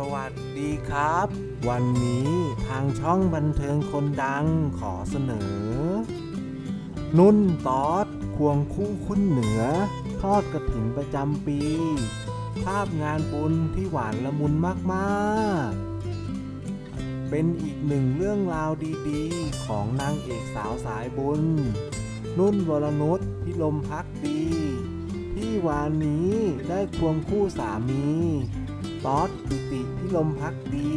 สวัสดีครับ วันนี้ทางช่องบันเทิงคนดังขอเสนอ นุ่นตอดควงคู่คุณเหนือ ทอดกระถิ่นประจำปี ภาพงานบุญที่หวานละมุนมากๆ เป็นอีกหนึ่งเรื่องราวดีๆ ของนางเอกสาวสายบุญ นุ่นวรนุชพิลมพักดี ที่วานนี้ได้ควงคู่สามี ตอดปิติพิลมพักดี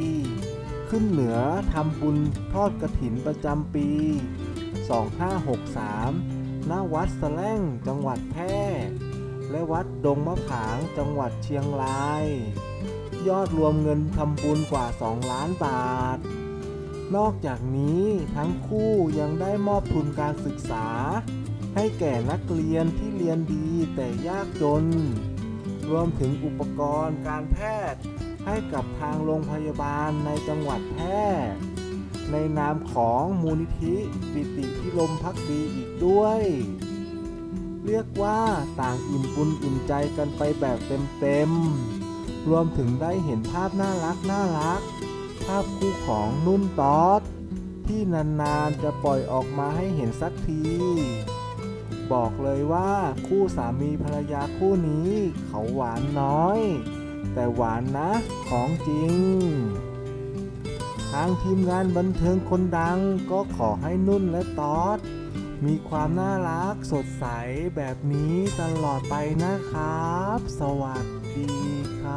ขึ้นเหนือทำบุญทอดกระถินประจำปี 2563 ณ วัดสแล่งจังหวัดแพร่และวัดดงมะผางจังหวัดเชียงราย ยอดรวมเงินทำบุญกว่า 2 ล้านบาท นอกจากนี้ทั้งคู่ยังได้มอบทุนการศึกษา ให้แก่นักเรียนที่เรียนดีแต่ยากจน รวมถึงอุปกรณ์การแพทย์ ให้กับทางโรงพยาบาลในจังหวัดแพร่ในนามของมูลนิธิปิติพิลมพักดีอีกด้วย เรียกว่าต่างอิ่มบุญอิ่มใจกันไปแบบเต็มๆ รวมถึงได้เห็นภาพน่ารักน่ารัก ภาพคู่ของนุ่นตอดที่นานๆจะปล่อยออกมาให้เห็นสักที บอกเลยว่าคู่สามีภรรยาคู่นี้เขาหวานน้อย แต่หวานนะของจริง ทางทีมงานบันเทิงคนดังก็ขอให้นุ่นและตอดมีความน่ารักสดใสแบบนี้ตลอดไปนะครับ สวัสดีครับ